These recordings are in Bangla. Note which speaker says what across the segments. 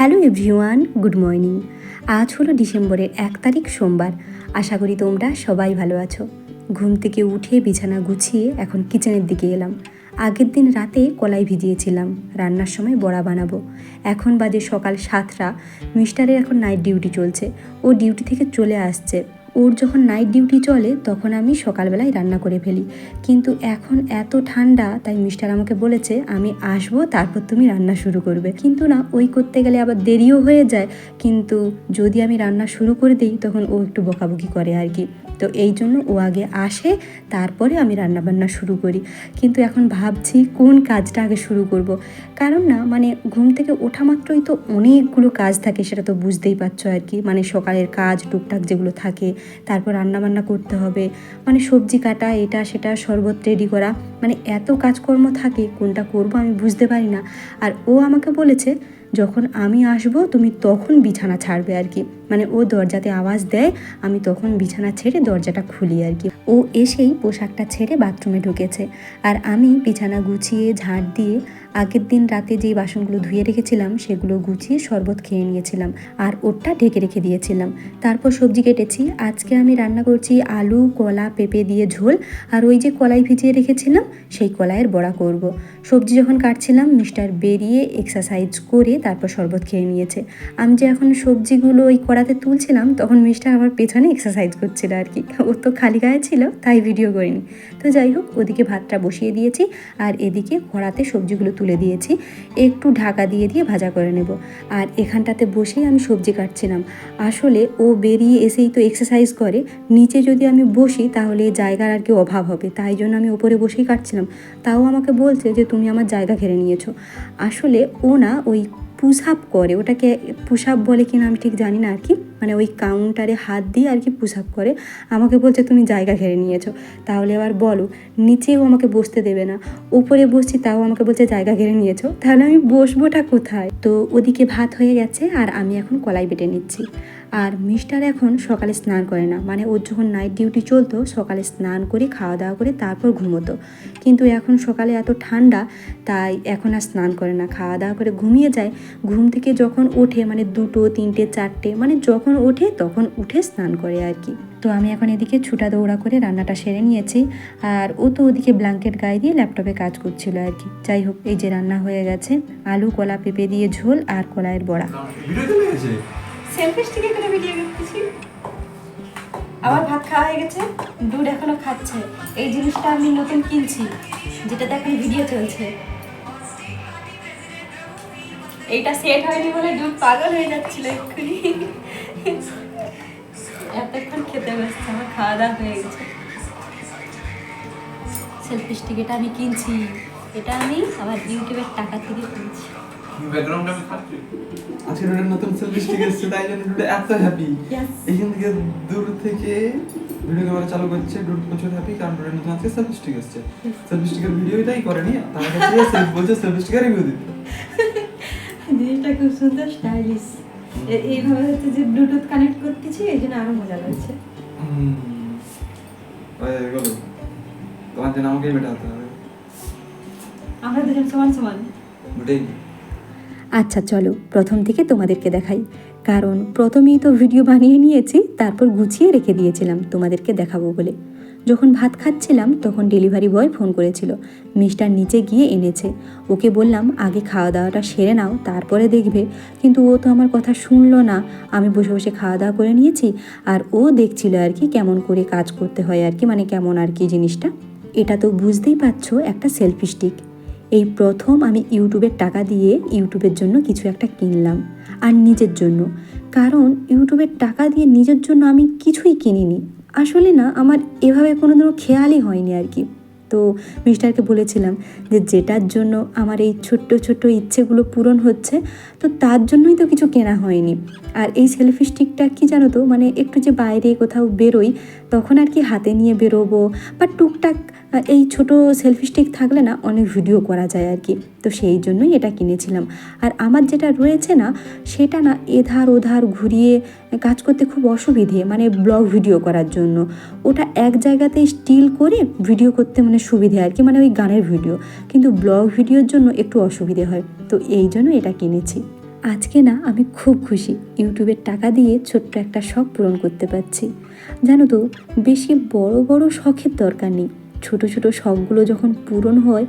Speaker 1: Hello everyone, good morning. আজ হলো ডিসেম্বরের এক তারিখ সোমবার। আশা করি তোমরা সবাই ভালো আছো। ঘুম থেকে উঠে বিছানা গুছিয়ে এখন কিচেনের দিকে এলাম। আগের দিন রাতে কলাই ভিজিয়েছিলাম। রান্নার সময় বড়া বানাবো। এখন বাজে সকাল সাতটা। মিস্টারের এখন নাইট ডিউটি চলছে। ও ডিউটি থেকে চলে আসছে। ওর যখন নাইট ডিউটি চলে, তখন আমি সকালবেলায় রান্না করে ফেলি। কিন্তু এখন এত ঠান্ডা, তাই মিস্টার আমাকে বলেছে, আমি আসব, তারপর তুমি রান্না শুরু করবে। কিন্তু না, ওই করতে গেলে আবার দেরিও হয়ে যায়। কিন্তু যদি আমি রান্না শুরু করে দিই, তখন ও একটু বকাবকি করে আর কি। তো এই জন্য ও আগে আসে, তারপরে আমি রান্নাবান্না শুরু করি। কিন্তু এখন ভাবছি কোন কাজটা আগে শুরু করব। কারণ না মানে ঘুম থেকে ওঠা মাত্রই তো অনেকগুলো কাজ থাকে, সেটা তো বুঝতেই পারছ আর কি। মানে সকালের কাজ, টুকটাক যেগুলো থাকে, তারপর রান্না বান্না করতে হবে। মানে সবজি কাটা, এটা সেটা শরবত রেডি করা। মানে এত কাজকর্ম থাকে, কোনটা করব আমি বুঝতে পারি না। আর ও আমাকে বলেছে, যখন আমি আসব, তুমি তখন বিছানা ছাড়বে আর কি। মানে ও দরজাতে আওয়াজ দেয়, আমি তখন বিছানা ছেড়ে দরজাটা খুলি আর কি। ও এসেই পোশাকটা ছেড়ে বাথরুমে ঢুকেছে। আর আমি বিছানা গুছিয়ে ঝাড় দিয়ে আগের দিন রাতে যেই বাসনগুলো ধুয়ে রেখেছিলাম, সেগুলো গুছিয়ে শরবত খেয়ে নিয়েছিলাম আর ওরটা ঢেকে রেখে দিয়েছিলাম। তারপর সবজি কেটেছি। আজকে আমি রান্না করছি আলু, কলা, পেঁপে দিয়ে ঝোল। আর ওই যে কলাই ভিজিয়ে রেখেছিলাম, সেই কলাইয়ের বড়া করব। সবজি যখন কাটছিলাম, মিস্টার বেরিয়ে এক্সারসাইজ করে তারপর শরবত খেয়ে নিয়েছে। আমি যে এখন সবজিগুলো ওই কড়াতে তুলছিলাম, তখন মিস্টার আমার পেছনে এক্সারসাইজ করছিল আর কি। ও তো খালি গায়ে ছিল, তাই ভিডিও করিনি। তো যাই হোক, ওদিকে ভাতটা বসিয়ে দিয়েছি আর এদিকে কড়াতে সবজিগুলো তুলে দিয়েছি। একটু ঢাকা দিয়ে দিয়ে ভাজা করে নেব। আর এখানটাতে বসেই আমি সবজি কাটছিলাম। আসলে ও বেরিয়ে এসেই তো এক্সারসাইজ করে। নিচে যদি আমি বসি, তাহলে জায়গার আর কি অভাব হবে। তাই জন্য আমি ওপরে বসেই কাটছিলাম। তাও আমাকে বলছে যে, তুমি আমার জায়গা ঘেরে নিয়েছো। আসলে ও না, ওই পুশ আপ করে, ওটাকে পুশ আপ বলে কিনা আমি ঠিক জানি না আর কি মানে ওই কাউন্টারে হাত দিয়ে আর কি পুশ আপ করে, আমাকে বলছে, তুমি জায়গা ঘেরে নিয়েছো। তাহলে আবার বলো, নিচেও আমাকে বসতে দেবে না, উপরে বসছি তাও আমাকে বলছে, জায়গা ঘেরে নিয়েছো? তাহলে আমি বসবোটা কোথায়? তো ওদিকে ভাত হয়ে গেছে, আর আমি এখন কলাই বেটে নিচ্ছি। আর মিস্টার এখন সকালে স্নান করে না। মানে ওর যখন নাইট ডিউটি চলতো, সকালে স্নান করে খাওয়া দাওয়া করে তারপর ঘুমোতো। কিন্তু এখন সকালে এত ঠান্ডা, তাই এখন আর স্নান করে না। খাওয়া দাওয়া করে ঘুমিয়ে যায়। ঘুম থেকে যখন ওঠে মানে দুটো, তিনটে, চারটে মানে যখন ওঠে তখন উঠে স্নান করে আর কি। তো আমি এখন এদিকে ছুটা দৌড়া করে রান্নাটা সেরে নিয়েছি। আর ও তো ওদিকে ব্ল্যাঙ্কেট গায়ে দিয়ে ল্যাপটপে কাজ করছিল আর কি। যাই হোক, এই যে রান্না হয়ে গেছে। আলু, কলা, পেঁপে দিয়ে ঝোল আর কলাইয়ের বড়া।
Speaker 2: গেছে
Speaker 1: করে ভিডিও করতেছি আবার ভাত খাওয়া হয়ে গেছে, দুধ এখনও খাচ্ছে। এই জিনিসটা আমি নতুন কিনছি, যেটাতে এখন ভিডিও চলছে। এইটা সেট হয়নি বলে দুধ পাগল হয়ে যাচ্ছিল এক্ষুনি। এতক্ষণ খেতে বসছে আমার খাওয়া দাওয়া হয়ে গেছে। সেলফি স্টিক এটা আমি কিনছি, এটা আমি আমার ইউটিউবের টাকা থেকে কিনছি।
Speaker 2: ব্যাকগ্রাউন্ডে আমি খাচ্ছি?
Speaker 3: আজকে রোডের নতুন সেলফি স্টিক এসেছে তাই জন্য রোডে এত হ্যাপি এখান থেকে দূর থেকে ভিডিও ক্যামেরা চালু করছে প্রচুর হ্যাপি কারণ রোডের নতুন আজকে সেলফি স্টিক এসেছে। সেলফি স্টিকের ভিডিওটাই করেনি তার কাছে সেলফি বলছে সেলফি স্টিকের রিভিউ দিতে।
Speaker 1: জিনিসটা খুব সুন্দর স্টাইলিশ এইভাবে হচ্ছে যে ব্লুটুথ কানেক্ট করতেছি এই জন্য আরও মজা লাগছে।
Speaker 3: হুম। তোমার জন্য আমাকেই মেটাতে হবে।
Speaker 1: আমরা দুজন সমান সমান।
Speaker 3: ওটাই
Speaker 1: আচ্ছা চলো প্রথম থেকে তোমাদেরকে দেখাই। কারণ প্রথমেই তো ভিডিও বানিয়ে নিয়েছি, তারপর গুছিয়ে রেখে দিয়েছিলাম তোমাদেরকে দেখাবো বলে। যখন ভাত খাচ্ছিলাম, তখন ডেলিভারি বয় ফোন করেছিল। মিস্টার নিচে গিয়ে এনেছে। ওকে বললাম, আগে খাওয়া দাওয়াটা সেরে নাও, তারপরে দেখবে। কিন্তু ও তো আমার কথা শুনলো না। আমি বসে বসে খাওয়া দাওয়া করে নিয়েছি, আর ও দেখছিল আর কি কেমন করে কাজ করতে হয় আর কি মানে কেমন আর কি জিনিসটা। এটা তো বুঝতেই পারছ, একটা সেলফি স্টিক এই প্রথম আমি ইউটিউবের টাকা দিয়ে ইউটিউবের জন্য কিছু একটা কিনলাম, আর নিজের জন্য। কারণ ইউটিউবের টাকা দিয়ে নিজের জন্য আমি কিছুই কিনিনি। আসলে না, আমার এভাবে কোনো দিনও খেয়ালই হয়নি আর কি। তো মিস্টারকে বলেছিলাম যে যেটার জন্য আমার এই ছোট্ট ছোট্ট ইচ্ছেগুলো পূরণ হচ্ছে, তো তার জন্যই তো কিছু কেনা হয়নি। আর এই সেলফি স্টিকটা কি জানো তো মানে একটু যে বাইরে কোথাও বেরোই, তখন আর কি হাতে নিয়ে বেরোবো বা টুকটাক এই ছোট সেলফি স্টিক থাকলে না অনেক ভিডিও করা যায় আর কি। তো সেই জন্যই এটা কিনেছিলাম। আর আমার যেটা রয়েছে না, সেটা না এধার ওধার ঘুরিয়ে কাজ করতে খুব অসুবিধে মানে ব্লগ ভিডিও করার জন্য। ওটা এক জায়গাতেই স্টিল করে ভিডিও করতে মানে সুবিধে আর কি মানে ওই গানের ভিডিও কিন্তু ব্লগ ভিডিওর জন্য একটু অসুবিধে হয়, তো এই জন্য এটা কিনেছি। আজকে না আমি খুব খুশি, ইউটিউবের টাকা দিয়ে ছোট্ট একটা শখ পূরণ করতে পারছি। জানো তো, বেশি বড় বড় শখের দরকার নেই। ছোট ছোট শখগুলো যখন পূরণ হয়,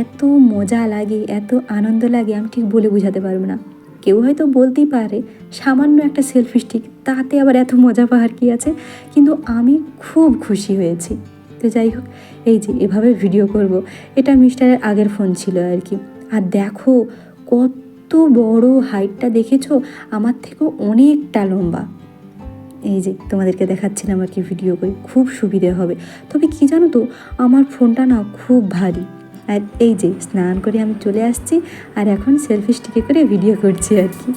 Speaker 1: এত মজা লাগে, এত আনন্দ লাগে, আমি ঠিক বলে বোঝাতে পারব না। কেউ হয়তো বলতেই পারে, সামান্য একটা সেলফি স্টিক তাতে আবার এত মজা পাওয়ার কি আছে? কিন্তু আমি খুব খুশি হয়েছি। তো যাই হোক, এই যে এভাবে ভিডিও করব। এটা মিস্টারের আগের ফোন ছিল আর কি। আর দেখো, কত বড় হাইটটা দেখেছ? আমার থেকেও অনেকটা লম্বা। এই যে তোমাদেরকে দেখাচ্ছিলাম আর কি ভিডিও করে, খুব সুবিধে হবে। তবে কি জানো তো, আমার ফোনটা না খুব ভারী। আর এই যে স্নান করে আমি চলে আসছি, আর এখন সেলফি স্টিকে করে ভিডিও করছি আর কি।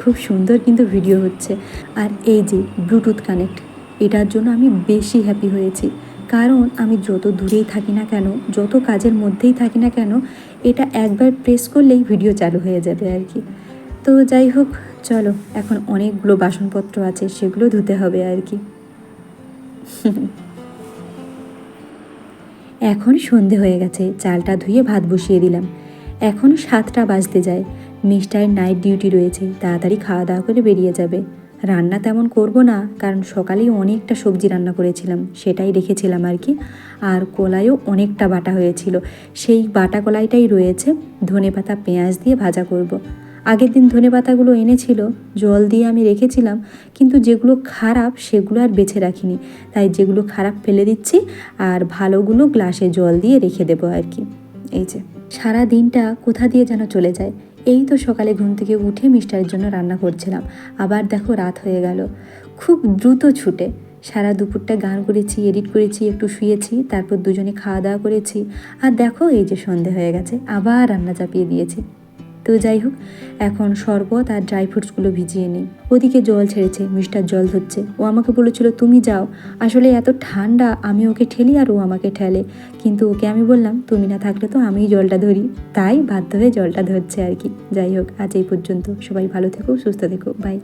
Speaker 1: খুব সুন্দর কিন্তু ভিডিও হচ্ছে। আর এই যে ব্লুটুথ কানেক্ট এটার জন্য আমি বেশি হ্যাপি হয়েছি। কারণ আমি যত দূরেই থাকি না কেন, যত কাজের মধ্যেই থাকি না কেন, এটা একবার প্রেস করলেই ভিডিও চালু হয়ে যাবে আর কি। তো যাই হোক, চলো, এখন অনেকগুলো বাসনপত্র আছে, সেগুলো ধুতে হবে আর কি। এখন সন্ধে হয়ে গেছে, চালটা ধুয়ে ভাত বসিয়ে দিলাম। এখন সাতটা বাজতে যায় মিস্টারের নাইট ডিউটি রয়েছে, তাড়াতাড়ি খাওয়া দাওয়া করে বেরিয়ে যাবে। রান্না তেমন করব না, কারণ সকালেই অনেকটা সবজি রান্না করেছিলাম, সেটাই রেখেছিলাম আর কি। আর কলাইও অনেকটা বাটা হয়েছিল, সেই বাটা কলাইটাই রয়েছে, ধনে পাতা, পেঁয়াজ দিয়ে ভাজা করব। আগের দিন ধনে পাতাগুলো এনেছিল, জল দিয়ে আমি রেখেছিলাম, কিন্তু যেগুলো খারাপ সেগুলো আর বেছে রাখিনি। তাই যেগুলো খারাপ ফেলে দিচ্ছি, আর ভালোগুলো গ্লাসে জল দিয়ে রেখে দেবো আর কি। এই যে, সারা দিনটা কোথা দিয়ে যেন চলে যায় এই তো সকালে ঘুম থেকে উঠে মিস্টারের জন্য রান্না করছিলাম। আবার দেখো রাত হয়ে গেল। খুব দ্রুত ছুটে। সারা দুপুরটা গান করেছি, এডিট করেছি, একটু শুয়েছি, তারপর দুজনে খাওয়া দাওয়া করেছি। আর দেখো এই যে সন্ধে হয়ে গেছে, আবার রান্না চাপিয়ে দিয়েছি। তো যাই হোক, এখন শরবত আর ড্রাই ফ্রুটসগুলো ভিজিয়ে নিই। ওদিকে জল ছেড়েছে, মিষ্টার জল ধরছে। ও আমাকে বলেছিল, তুমি যাও। আসলে এত ঠান্ডা, আমি ওকে ঠেলি আর ও আমাকে ঠেলে। কিন্তু ওকে আমি বললাম, তুমি না থাকলে তো আমিই জলটা ধরি। তাই বাধ্য হয়ে জলটা ধরছে আর কি। যাই হোক, আজ এই পর্যন্ত। সবাই ভালো থেকো, সুস্থ থেকো। বাই